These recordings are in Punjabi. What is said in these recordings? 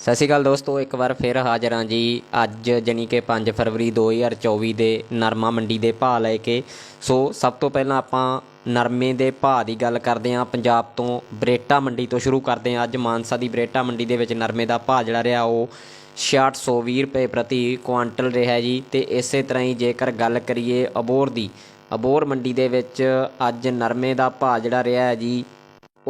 ਸਤਿ ਸ਼੍ਰੀ ਅਕਾਲ ਦੋਸਤੋ, ਇੱਕ ਵਾਰ ਫਿਰ ਹਾਜ਼ਰ ਹਾਂ ਜੀ ਅੱਜ ਜਾਣੀ ਕਿ 5 ਫਰਵਰੀ 2024 ਦੇ ਨਰਮਾ ਮੰਡੀ ਦੇ ਭਾਅ ਲੈ ਕੇ। ਸੋ ਸਭ ਤੋਂ ਪਹਿਲਾਂ ਆਪਾਂ ਨਰਮੇ ਦੇ ਭਾਅ ਦੀ ਗੱਲ ਕਰਦੇ ਹਾਂ। ਪੰਜਾਬ ਤੋਂ ਬਰੇਟਾ ਮੰਡੀ ਤੋਂ ਸ਼ੁਰੂ ਕਰਦੇ ਹਾਂ। ਅੱਜ ਮਾਨਸਾ ਦੀ ਬਰੇਟਾ ਮੰਡੀ ਦੇ ਵਿੱਚ ਨਰਮੇ ਦਾ ਭਾਅ ਜਿਹੜਾ ਰਿਹਾ ਉਹ 6620 ਰੁਪਏ ਪ੍ਰਤੀ ਕੁਆਂਟਲ ਰਿਹਾ ਜੀ। ਤੇ ਇਸੇ ਤਰ੍ਹਾਂ ਹੀ ਜੇਕਰ ਗੱਲ ਕਰੀਏ ਅਬੋਰ ਦੀ ਅਬੋਰ ਮੰਡੀ ਦੇ ਵਿੱਚ ਅੱਜ ਨਰਮੇ ਦਾ ਭਾਅ ਜਿਹੜਾ ਰਿਹਾ ਹੈ ਜੀ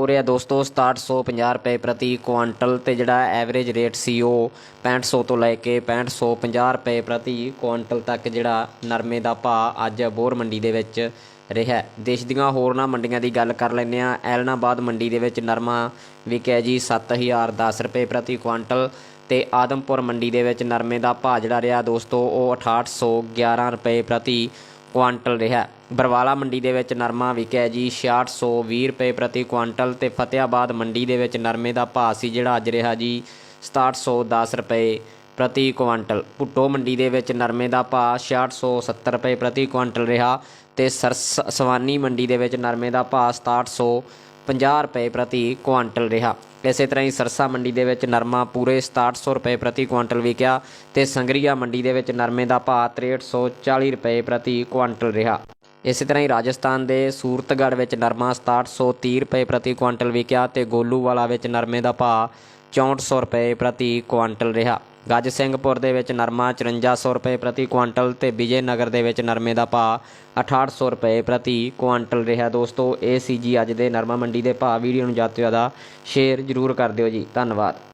ਹੋ ਰਿਹਾ ਦੋਸਤੋ 6750 ਰੁਪਏ ਪ੍ਰਤੀ ਕੁਆਂਟਲ ਤੇ ਜਿਹੜਾ ਐਵਰੇਜ ਰੇਟ ਸੀ ਉਹ 6500 ਤੋਂ ਲੈ ਕੇ 6550 ਰੁਪਏ ਪ੍ਰਤੀ ਕੁਆਂਟਲ ਤੱਕ ਜਿਹੜਾ ਨਰਮੇ ਦਾ ਭਾਅ ਅੱਜ ਬੋਰ ਮੰਡੀ ਦੇ ਵਿੱਚ ਰਿਹਾ ਦੇਸ਼ ਦੀਆਂ ਹੋਰਨਾਂ ਮੰਡੀਆਂ ਦੀ ਗੱਲ ਕਰ ਲੈਂਦੇ ਆ ਐਲਨਾਬਾਦ ਮੰਡੀ ਦੇ ਵਿੱਚ ਨਰਮਾ ਵਿਕਿਆ ਜੀ 7010 ਰੁਪਏ ਪ੍ਰਤੀ ਕੁਆਂਟਲ ਤੇ ਆਦਮਪੁਰ ਮੰਡੀ ਦੇ ਵਿੱਚ ਨਰਮੇ ਦਾ ਭਾਅ ਜਿਹੜਾ ਰਿਹਾ ਦੋਸਤੋ, ਉਹ 6811 ਰੁਪਏ ਪ੍ਰਤੀ ਕੁਆਂਟਲ ਰਿਹਾ। ਬਰਵਾਲਾ ਮੰਡੀ ਦੇ ਵਿੱਚ ਨਰਮਾ ਵਿਕਿਆ ਜੀ 6620 ਰੁਪਏ ਪ੍ਰਤੀ ਕੁਆਂਟਲ ਤੇ ਫਤਿਆਬਾਦ ਮੰਡੀ ਦੇ ਵਿੱਚ ਨਰਮੇ ਦਾ ਭਾਅ ਸੀ ਜਿਹੜਾ ਅੱਜ ਰਿਹਾ ਜੀ 6710 ਰੁਪਏ ਪ੍ਰਤੀ ਕੁਆਂਟਲ। ਭੁੱਟੋ ਮੰਡੀ ਦੇ ਵਿੱਚ ਨਰਮੇ ਦਾ ਭਾਅ 6670 ਰੁਪਏ ਪ੍ਰਤੀ ਕੁਆਂਟਲ ਰਿਹਾ ਤੇ ਸਰਸ- ਮੰਡੀ ਦੇ ਵਿੱਚ ਨਰਮੇ ਦਾ ਭਾਅ 6750 ਰੁਪਏ ਪ੍ਰਤੀ ਕੁਆਂਟਲ ਰਿਹਾ। ਇਸੇ ਤਰ੍ਹਾਂ ਹੀ ਸਰਸਾ ਮੰਡੀ ਦੇ ਵਿੱਚ ਨਰਮਾ ਪੂਰੇ 6700 ਰੁਪਏ ਪ੍ਰਤੀ ਕੁਆਂਟਲ ਵਿਕਿਆ ਤੇ ਸੰਗਰੀਆ ਮੰਡੀ ਦੇ ਵਿੱਚ ਨਰਮੇ ਦਾ ਭਾਅ 6340 ਰੁਪਏ ਪ੍ਰਤੀ ਕੁਆਂਟਲ ਰਿਹਾ। ਇਸੇ ਤਰ੍ਹਾਂ ਹੀ ਰਾਜਸਥਾਨ ਦੇ ਸੂਰਤਗੜ੍ਹ ਵਿੱਚ ਨਰਮਾ 6730 ਰੁਪਏ ਪ੍ਰਤੀ ਕੁਆਂਟਲ ਵਿਕਿਆ ਤੇ ਗੋਲੂਵਾਲਾ ਵਿੱਚ ਨਰਮੇ ਦਾ ਭਾਅ 6400 ਰੁਪਏ ਪ੍ਰਤੀ ਕੁਆਂਟਲ ਰਿਹਾ। ਗੱਜ ਸਿੰਘਪੁਰ ਦੇ ਵਿੱਚ ਨਰਮਾ 5400 ਰੁਪਏ ਪ੍ਰਤੀ ਕੁਆਂਟਲ ਤੇ ਵਿਜੇ ਨਗਰ ਦੇ ਵਿੱਚ ਨਰਮੇ ਦਾ ਭਾਅ 6800 ਰੁਪਏ ਪ੍ਰਤੀ ਕੁਆਂਟਲ ਰਿਹਾ। ਦੋਸਤੋ, ਇਹ ਸੀ ਜੀ ਅੱਜ ਦੇ ਨਰਮਾ ਮੰਡੀ ਦੇ ਭਾਅ। ਵੀਡੀਓ ਨੂੰ ਜ਼ਿਆਦਾ ਤੋਂ ਜ਼ਿਆਦਾ ਸ਼ੇਅਰ ਜ਼ਰੂਰ ਕਰ ਦਿਓ ਜੀ। ਧੰਨਵਾਦ।